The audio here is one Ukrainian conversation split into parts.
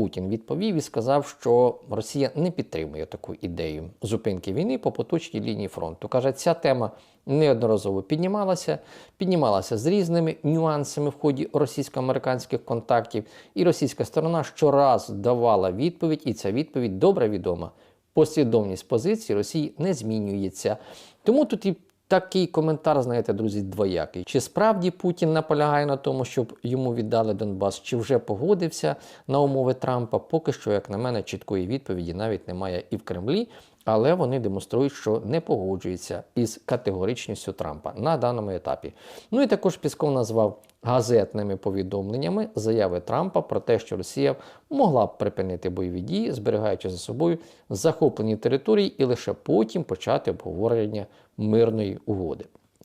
Путін відповів і сказав, що Росія не підтримує таку ідею зупинки війни по поточній лінії фронту. Каже, ця тема неодноразово піднімалася, піднімалася з різними нюансами в ході російсько-американських контактів, і російська сторона щораз давала відповідь, і ця відповідь добре відома. Послідовність позиції Росії не змінюється. Тому тут і Такий коментар, знаєте, друзі, двоякий. Чи справді Путін наполягає на тому, щоб йому віддали Донбас, чи вже погодився на умови Трампа? Поки що, як на мене, чіткої відповіді навіть немає і в Кремлі, але вони демонструють, що не погоджуються із категоричністю Трампа на даному етапі. Ну і також Пісков назвав газетними повідомленнями заяви Трампа про те, що Росія могла б припинити бойові дії, зберігаючи за собою захоплені території, і лише потім почати обговорення мирної угоди.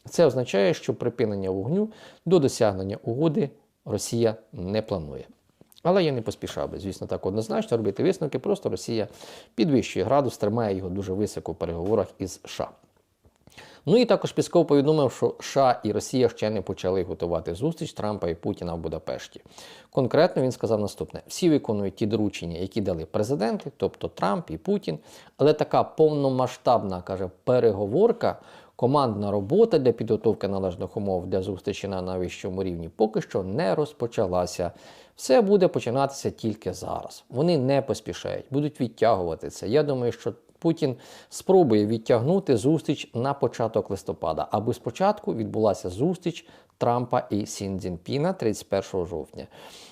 Це означає, що припинення вогню до досягнення угоди Росія не планує. Але я не поспішав би, звісно, так однозначно робити висновки. Просто Росія підвищує градус, тримає його дуже високо в переговорах із США. Ну і також Пісков повідомив, що США і Росія ще не почали готувати зустріч Трампа і Путіна в Будапешті. Конкретно він сказав наступне: всі виконують ті доручення, які дали президенти, тобто Трамп і Путін. Але така повномасштабна каже переговорка. Командна робота для підготовки належних умов для зустрічі на найвищому рівні поки що не розпочалася. Все буде починатися тільки зараз. Вони не поспішають, будуть відтягувати це. Я думаю, що Путін спробує відтягнути зустріч на початок листопада, аби спочатку відбулася зустріч Трампа і Сін Цзіньпіна 31 жовтня.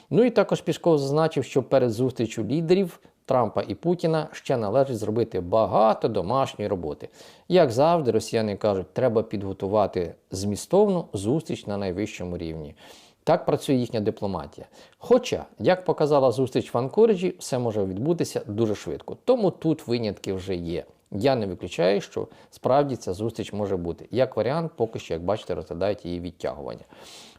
Ну і також Пісков зазначив, що перед зустрічю лідерів Трампа і Путіна ще належить зробити багато домашньої роботи. Як завжди, росіяни кажуть, треба підготувати змістовну зустріч на найвищому рівні. Так працює їхня дипломатія. Хоча, як показала зустріч в Анкориджі, все може відбутися дуже швидко. Тому тут винятки вже є. Я не виключаю, що справді ця зустріч може бути. Як варіант, поки що, як бачите, розглядають її відтягування.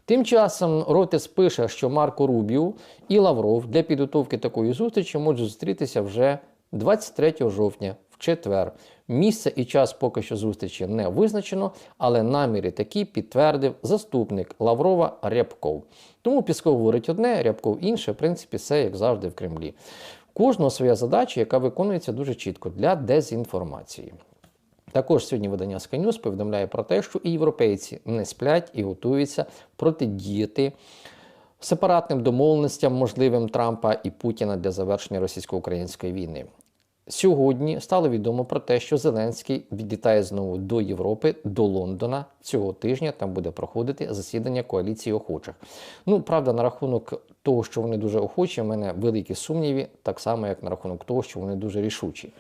Тим часом Ротес пише, що Марко Рубіо і Лавров для підготовки такої зустрічі можуть зустрітися вже 23 жовтня в четвер. Місце і час поки що зустрічі не визначено, але наміри такі підтвердив заступник Лаврова Рябков. Тому Пісков говорить одне, Рябков інше, в принципі, все як завжди в Кремлі. Кожного своя задача, яка виконується дуже чітко для дезінформації. Також сьогодні видання News повідомляє про те, що і європейці не сплять і готуються протидіяти сепаратним домовленостям, можливим Трампа і Путіна для завершення російсько-української війни. Сьогодні стало відомо про те, що Зеленський відлітає знову до Європи, до Лондона цього тижня. Там буде проходити засідання коаліції охочих. Ну правда, на рахунок того, що вони дуже охочі, в мене великі сумніви, так само як на рахунок того, що вони дуже рішучі.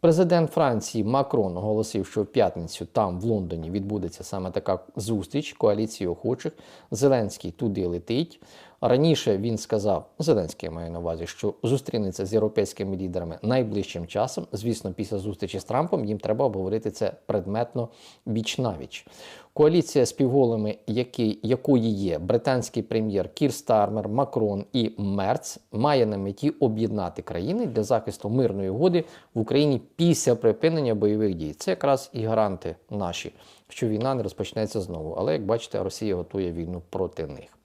Президент Франції Макрон оголосив, що в п'ятницю там, в Лондоні, відбудеться саме така зустріч коаліції охочих. Зеленський туди летить. Раніше він сказав, Зеленський я маю на увазі, що зустрінеться з європейськими лідерами найближчим часом. Звісно, після зустрічі з Трампом їм треба обговорити це предметно віч навіч. Коаліція співголами, які, якої є британський прем'єр Кір Стармер, Макрон і Мерц, має на меті об'єднати країни для захисту мирної угоди в Україні після припинення бойових дій. Це якраз і гаранти наші, що війна не розпочнеться знову. Але як бачите, Росія готує війну проти них.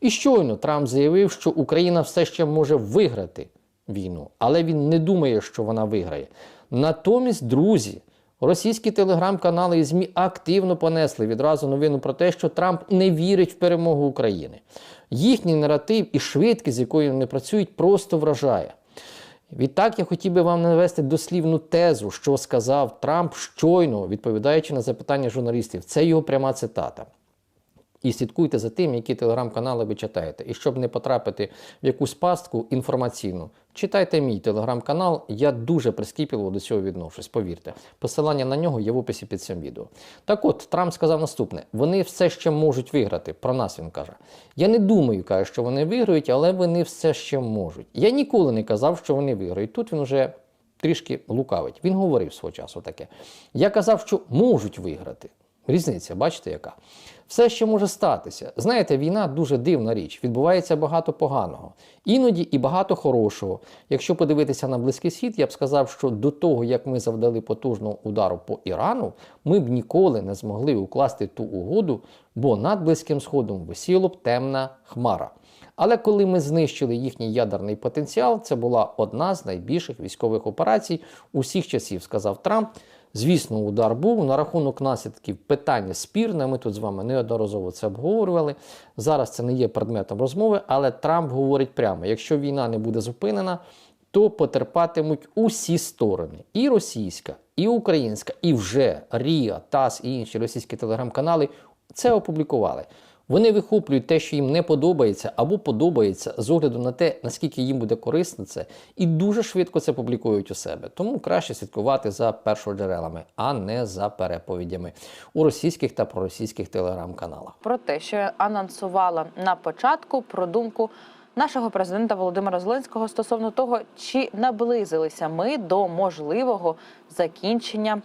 І щойно Трамп заявив, що Україна все ще може виграти війну, але він не думає, що вона виграє. Натомість, друзі, російські телеграм-канали і ЗМІ активно понесли відразу новину про те, що Трамп не вірить в перемогу України. Їхній наратив і швидкість, з якою вони працюють, просто вражає. Відтак я хотів би вам навести дослівну тезу, що сказав Трамп щойно, відповідаючи на запитання журналістів. Це його пряма цитата. І слідкуйте за тим, які телеграм-канали ви читаєте. І щоб не потрапити в якусь пастку інформаційну, читайте мій телеграм-канал. Я дуже прискіпливо до цього відношусь, повірте. Посилання на нього є в описі під цим відео. Так от, Трамп сказав наступне: вони все ще можуть виграти. Про нас він каже. Я не думаю, каже, що вони виграють, але вони все ще можуть. Я ніколи не казав, що вони виграють. Тут він вже трішки лукавить. Він говорив свого часу таке. Я казав, що можуть виграти. Різниця, бачите, яка? Все ще може статися. Знаєте, війна дуже дивна річ. Відбувається багато поганого, іноді і багато хорошого. Якщо подивитися на Близький Схід, я б сказав, що до того, як ми завдали потужного удару по Ірану, ми б ніколи не змогли укласти ту угоду, бо над Близьким Сходом висіло б темна хмара. Але коли ми знищили їхній ядерний потенціал, це була одна з найбільших військових операцій усіх часів, сказав Трамп. Звісно, удар був на рахунок наслідків питання спірне. Ми тут з вами неодноразово це обговорювали. Зараз це не є предметом розмови, але Трамп говорить прямо: якщо війна не буде зупинена, то потерпатимуть усі сторони: і російська, і українська, і вже Ріа, ТАСС і інші російські телеграм-канали це опублікували. Вони вихоплюють те, що їм не подобається або подобається з огляду на те, наскільки їм буде корисно це, і дуже швидко це публікують у себе. Тому краще слідкувати за першоджерелами, а не за переповідями у російських та проросійських телеграм-каналах. про те, що анонсувала на початку про думку нашого президента Володимира Зеленського стосовно того, чи наблизилися ми до можливого закінчення.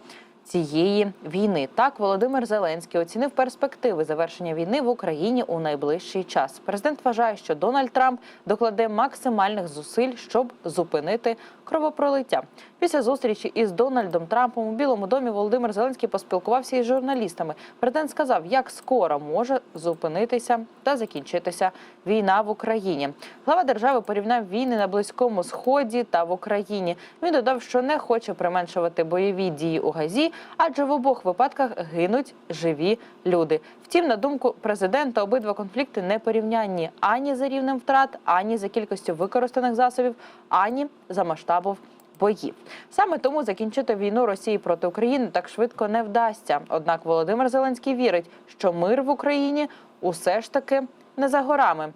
Цієї війни так Володимир Зеленський оцінив перспективи завершення війни в Україні у найближчий час. Президент вважає, що Дональд Трамп докладе максимальних зусиль, щоб зупинити кровопролиття. Після зустрічі із Дональдом Трампом у Білому домі Володимир Зеленський поспілкувався із журналістами. Президент сказав, як скоро може зупинитися та закінчитися війна в Україні. Глава держави порівняв війни на близькому сході та в Україні. Він додав, що не хоче применшувати бойові дії у Газі, адже в обох випадках гинуть живі люди. Втім, на думку президента, обидва конфлікти не порівнянні ані за рівнем втрат, ані за кількістю використаних засобів, ані за масштабом боїв. Саме тому закінчити війну Росії проти України так швидко не вдасться. Однак Володимир Зеленський вірить, що мир в Україні усе ж таки не за горами.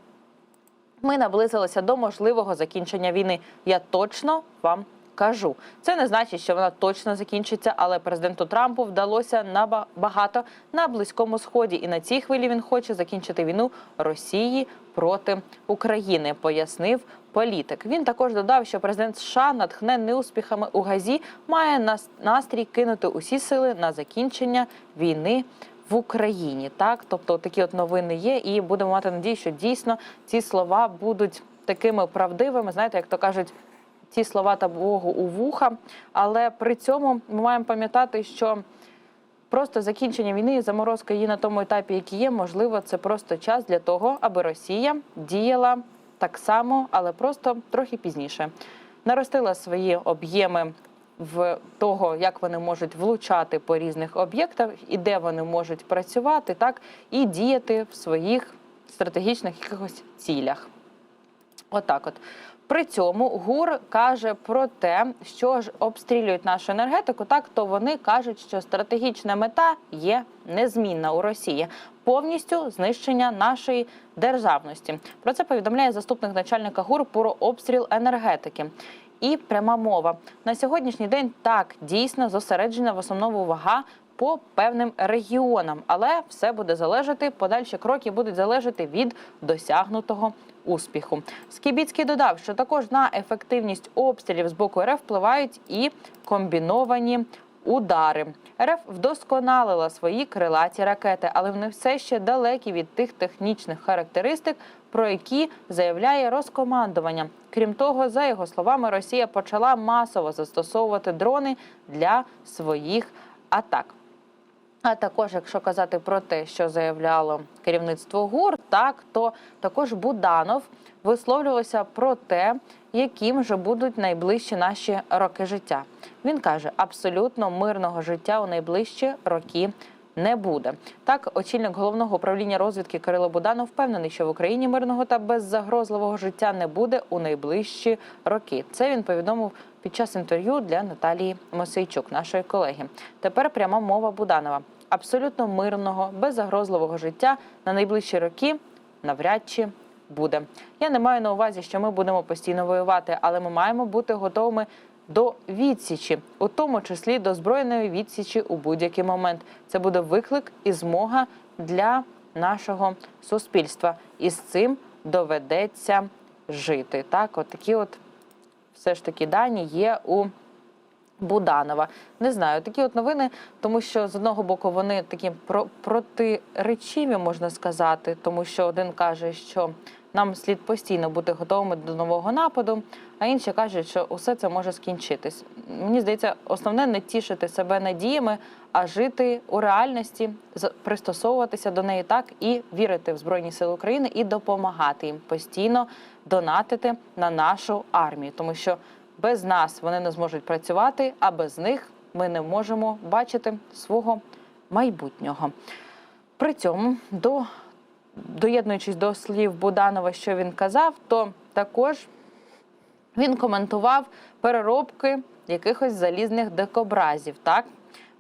Ми наблизилися до можливого закінчення війни. Я точно вам кажу. Це не значить, що вона точно закінчиться, але президенту Трампу вдалося набагато на близькому сході, і на цій хвилі він хоче закінчити війну Росії проти України, пояснив політик. Він також додав, що президент США, натхнений успіхами у Газі, має настрій кинути усі сили на закінчення війни в Україні. Так, тобто такі от новини є, і будемо мати надію, що дійсно ці слова будуть такими правдивими. Знаєте, як то кажуть. Ці слова та Богу у вуха, але при цьому ми маємо пам'ятати, що просто закінчення війни і заморозка її на тому етапі, який є, можливо, це просто час для того, аби Росія діяла так само, але просто трохи пізніше. Наростила свої об'єми в того, як вони можуть влучати по різних об'єктах і де вони можуть працювати, так і діяти в своїх стратегічних якихось цілях. Отак, от при цьому ГУР каже про те, що ж обстрілюють нашу енергетику, так то вони кажуть, що стратегічна мета є незмінна у Росії повністю знищення нашої державності. Про це повідомляє заступник начальника ГУР про обстріл енергетики. І пряма мова на сьогоднішній день так дійсно зосереджена в основному увага по певним регіонам, але все буде залежати. Подальші кроки будуть залежати від досягнутого успіху. Скібіцький додав, що також на ефективність обстрілів з боку РФ впливають і комбіновані. Удари РФ вдосконалила свої крилаті ракети, але вони все ще далекі від тих технічних характеристик, про які заявляє розкомандування. Крім того, за його словами, Росія почала масово застосовувати дрони для своїх атак. А також, якщо казати про те, що заявляло керівництво ГУР, так то також Буданов висловлювався про те, яким же будуть найближчі наші роки життя. Він каже, абсолютно мирного життя у найближчі роки. Не буде так. Очільник головного управління розвідки Кирило Буданов впевнений, що в Україні мирного та беззагрозливого життя не буде у найближчі роки. Це він повідомив під час інтерв'ю для Наталії Мосейчук, нашої колеги. Тепер пряма мова Буданова. Абсолютно мирного, беззагрозливого життя на найближчі роки навряд чи буде. Я не маю на увазі, що ми будемо постійно воювати, але ми маємо бути готовими до відсічі, у тому числі до збройної відсічі у будь-який момент. Це буде виклик і змога для нашого суспільства, і з цим доведеться жити. Так, от такі от все ж таки дані є у Буданова. Не знаю, такі от новини, тому що з одного боку вони такі про протиречиві, можна сказати, тому що один каже, що нам слід постійно бути готовими до нового нападу, а інші кажуть, що усе це може скінчитись. Мені здається, основне не тішити себе надіями, а жити у реальності, пристосовуватися до неї так і вірити в Збройні Сили України і допомагати їм постійно донатити на нашу армію, тому що без нас вони не зможуть працювати, а без них ми не можемо бачити свого майбутнього. При цьому, до, доєднуючись до слів Буданова, що він казав, то також він коментував переробки якихось залізних дикобразів. Так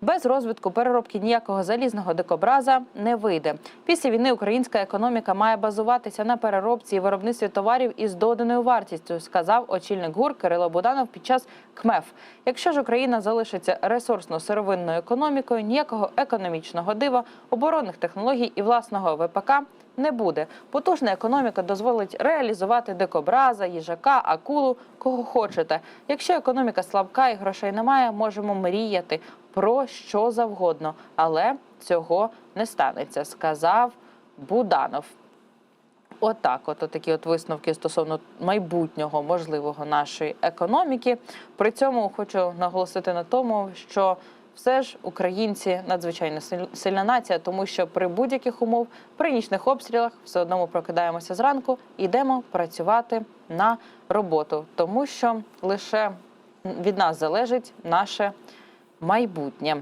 без розвитку переробки ніякого залізного дикобраза не вийде. Після війни українська економіка має базуватися на переробці і виробництві товарів із доданою вартістю, сказав очільник ГУР Кирило Буданов під час КМЕФ. Якщо ж Україна залишиться ресурсно-сировинною економікою, ніякого економічного дива, оборонних технологій і власного ВПК не буде. Потужна економіка дозволить реалізувати дикобраза, їжака, акулу, кого хочете. Якщо економіка слабка і грошей немає, можемо мріяти про що завгодно, але цього не станеться, сказав Буданов. Отак, от, от такі от висновки стосовно майбутнього можливого нашої економіки. При цьому хочу наголосити на тому, що все ж українці надзвичайно сильна нація, тому що при будь-яких умов, при нічних обстрілах, все одно ми прокидаємося зранку йдемо працювати на роботу, тому що лише від нас залежить наше майбутнє.